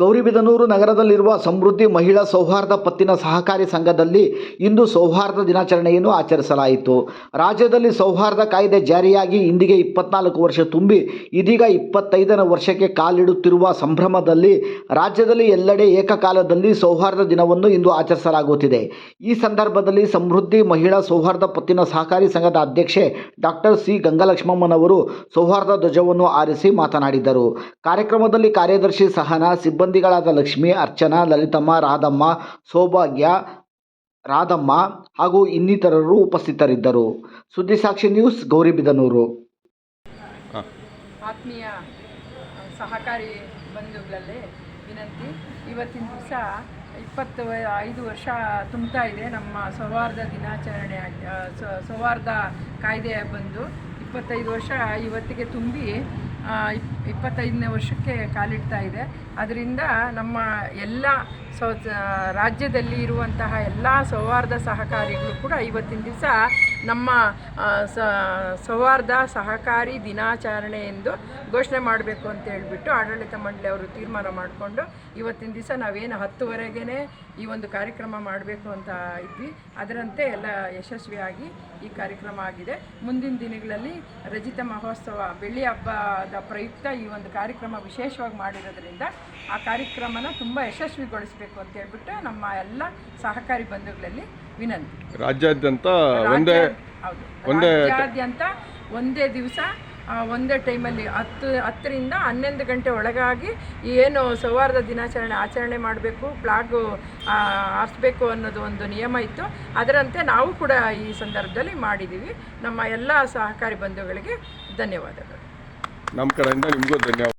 ಗೌರಿಬಿದನೂರು ನಗರದಲ್ಲಿರುವ ಸಮೃದ್ಧಿ ಮಹಿಳಾ ಸೌಹಾರ್ದ ಪತ್ತಿನ ಸಹಕಾರಿ ಸಂಘದಲ್ಲಿ ಇಂದು ಸೌಹಾರ್ದ ದಿನಾಚರಣೆಯನ್ನು ಆಚರಿಸಲಾಯಿತು. ರಾಜ್ಯದಲ್ಲಿ ಸೌಹಾರ್ದ ಕಾಯ್ದೆ ಜಾರಿಯಾಗಿ ಇಂದಿಗೆ ಇಪ್ಪತ್ನಾಲ್ಕು ವರ್ಷ ತುಂಬಿ, ಇದೀಗ ಇಪ್ಪತ್ತೈದನೇ ವರ್ಷಕ್ಕೆ ಕಾಲಿಡುತ್ತಿರುವ ಸಂಭ್ರಮದಲ್ಲಿ ರಾಜ್ಯದಲ್ಲಿ ಎಲ್ಲೆಡೆ ಏಕಕಾಲದಲ್ಲಿ ಸೌಹಾರ್ದ ದಿನವನ್ನು ಇಂದು ಆಚರಿಸಲಾಗುತ್ತಿದೆ. ಈ ಸಂದರ್ಭದಲ್ಲಿ ಸಮೃದ್ಧಿ ಮಹಿಳಾ ಸೌಹಾರ್ದ ಪತ್ತಿನ ಸಹಕಾರಿ ಸಂಘದ ಅಧ್ಯಕ್ಷೆ ಡಾಕ್ಟರ್ ಸಿ. ಗಂಗಲಕ್ಷ್ಮಮ್ಮನವರು ಸೌಹಾರ್ದ ಧ್ವಜವನ್ನು ಆರಿಸಿ ಮಾತನಾಡಿದರು. ಕಾರ್ಯಕ್ರಮದಲ್ಲಿ ಕಾರ್ಯದರ್ಶಿ ಸಹನಾ ಸಿಬ್ಬಂದಿಗಳಾದ ಲಕ್ಷ್ಮಿ ಅರ್ಚನಾ ಲಲಿತಮ್ಮ ರಾಧಮ್ಮ ಸೌಭಾಗ್ಯ ರಾಧಮ್ಮ ಹಾಗೂ ಇನ್ನಿತರರು ಉಪಸ್ಥಿತರಿದ್ದರು. ಸುದ್ದಿ ಸಾಕ್ಷಿ ನ್ಯೂಸ್ ಗೌರಿಬಿದನೂರು ಆತ್ಮೀಯ ಸಹಕಾರಿ ಬಂಧುಗಳಲ್ಲಿ ವಿನಂತಿ. ಇವತ್ತಿನ ದಿವಸ ಇಪ್ಪತ್ತು ಐದು ವರ್ಷ ತುಂಬ್ತಾ ಇದೆ ನಮ್ಮ ಸೌಹಾರ್ದ ದಿನಾಚರಣೆ ಸೌಹಾರ್ದ ಕಾಯ್ದೆ ಬಂದು. ಇಪ್ಪತ್ತೈದು ವರ್ಷ ಇವತ್ತಿಗೆ ತುಂಬಿ ಇಪ್ಪತ್ತೈದನೇ ವರ್ಷಕ್ಕೆ ಕಾಲಿಡ್ತಾ ಇದೆ. ಅದರಿಂದ ನಮ್ಮ ಎಲ್ಲ ಸೌ ರಾಜ್ಯದಲ್ಲಿ ಇರುವಂತಹ ಎಲ್ಲ ಸೌಹಾರ್ದ ಸಹಕಾರಿಗಳು ಕೂಡ ಇವತ್ತಿನ ದಿವಸ ನಮ್ಮ ಸೌಹಾರ್ದ, ಸಹಕಾರಿ ದಿನಾಚರಣೆ ಎಂದು ಘೋಷಣೆ ಮಾಡಬೇಕು ಅಂತ ಹೇಳಿಬಿಟ್ಟು ಆಡಳಿತ ಮಂಡಳಿ ಅವರು ತೀರ್ಮಾನ ಮಾಡಿಕೊಂಡು ಇವತ್ತಿನ ದಿವಸ ನಾವೇನು ಹತ್ತುವರೆಗೇ ಈ ಒಂದು ಕಾರ್ಯಕ್ರಮ ಮಾಡಬೇಕು ಅಂತ ಇದ್ವಿ. ಅದರಂತೆ ಎಲ್ಲ ಯಶಸ್ವಿಯಾಗಿ ಈ ಕಾರ್ಯಕ್ರಮ ಆಗಿದೆ. ಮುಂದಿನ ದಿನಗಳಲ್ಲಿ ರಜಿತ ಮಹೋತ್ಸವ, ಬೆಳ್ಳಿ ಹಬ್ಬದ ಪ್ರಯುಕ್ತ ಈ ಒಂದು ಕಾರ್ಯಕ್ರಮ ವಿಶೇಷವಾಗಿ ಮಾಡಿರೋದ್ರಿಂದ ಆ ಕಾರ್ಯಕ್ರಮನ ತುಂಬ ಯಶಸ್ವಿಗೊಳಿಸಬೇಕು ಅಂತ ಹೇಳ್ಬಿಟ್ಟು ನಮ್ಮ ಎಲ್ಲ ಸಹಕಾರಿ ಬಂಧುಗಳಲ್ಲಿ ವಿನಂತಿ. ರಾಜ್ಯಾದ್ಯಂತ ಒಂದೇ ಒಂದೇ ರಾಜ್ಯಾದ್ಯಂತ ಒಂದೇ ದಿವಸ ಒಂದೇ ಟೈಮಲ್ಲಿ ಹತ್ತು ಹತ್ತರಿಂದ ಹನ್ನೊಂದು ಗಂಟೆ ಒಳಗಾಗಿ ಏನು ಸೌಹಾರ್ದ ದಿನಾಚರಣೆ ಆಚರಣೆ ಮಾಡಬೇಕು ಫ್ಲಾಗ್ ಹಾರಿಸ್ಬೇಕು ಅನ್ನೋದು ಒಂದು ನಿಯಮ ಇತ್ತು. ಅದರಂತೆ ನಾವು ಕೂಡ ಈ ಸಂದರ್ಭದಲ್ಲಿ ಮಾಡಿದ್ದೀವಿ. ನಮ್ಮ ಎಲ್ಲ ಸಹಕಾರಿ ಬಂಧುಗಳಿಗೆ ಧನ್ಯವಾದಗಳು. ನಮ್ಮ ಕಡೆಯಿಂದ ನಿಮಗೂ ಧನ್ಯವಾದ